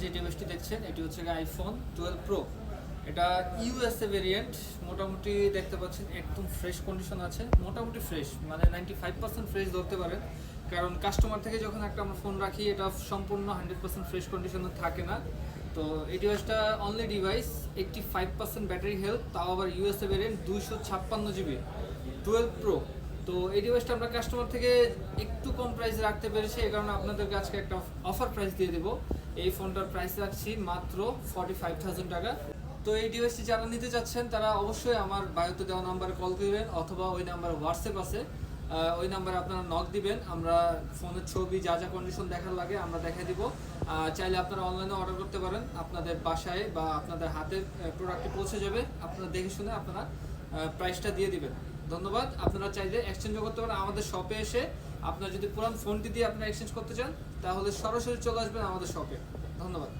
যে ডিভাইসটি দেখছেন, এটি হচ্ছে আইফোন টুয়েলভ প্রো এটা ইউএসএ ভেরিয়েন্ট মোটামুটি দেখতে পাচ্ছেন, একদম ফ্রেশ কন্ডিশন আছে। মোটামুটি ফ্রেশ মানে নাইনটি ফাইভ পার্সেন্ট ফ্রেশ ধরতে পারেন। কারণ কাস্টমার থেকে যখন একটা আমরা ফোন রাখি, এটা সম্পূর্ণ হান্ড্রেড পার্সেন্ট ফ্রেশ কন্ডিশনে থাকে না। তো এই ডিভাইসটা only device eighty five percent battery health তাও আবার ইউএসএ ভেরিয়েন্ট দুইশো ছাপ্পান্ন জিবি টুয়েলভ প্রো তো এই ডিভাইসটা আমরা কাস্টমার থেকে একটু কম প্রাইসে রাখতে পেরেছি এই কারণে আপনাদেরকে আজকে একটা অফার প্রাইস দিয়ে দেবো। এই ফোনটার প্রাইস রাখছি মাত্র ফর্টি ফাইভ থাউজেন্ড টাকা। তো এই ডিভাইসটি যারা নিতে চাচ্ছেন, তারা অবশ্যই আমার বায়োতে দেওয়া নাম্বারে কল করবেন অথবা ওই নাম্বার হোয়াটসঅ্যাপ আছে। ওই নাম্বারে আপনারা নক দিবেন। আমরা ফোনের ছবি, যা যা কন্ডিশন দেখার লাগে আমরা দেখা দিব। চাইলে আপনারা অনলাইনে অর্ডার করতে পারেন। আপনাদের বাসায় বা আপনাদের হাতে প্রোডাক্টটি পৌঁছে যাবে। আপনারা দেখে শুনে আপনারা প্রাইসটা দিয়ে দিবেন। ধন্যবাদ। আপনারা চাইলে এক্সচেঞ্জও করতে পারেন। আমাদের শপে এসে আপনার যদি পুরান ফোনটি দিয়ে আপনি এক্সচেঞ্জ করতে চান, তাহলে সরাসরি চলে আসবেন আমাদের শপে ধন্যবাদ।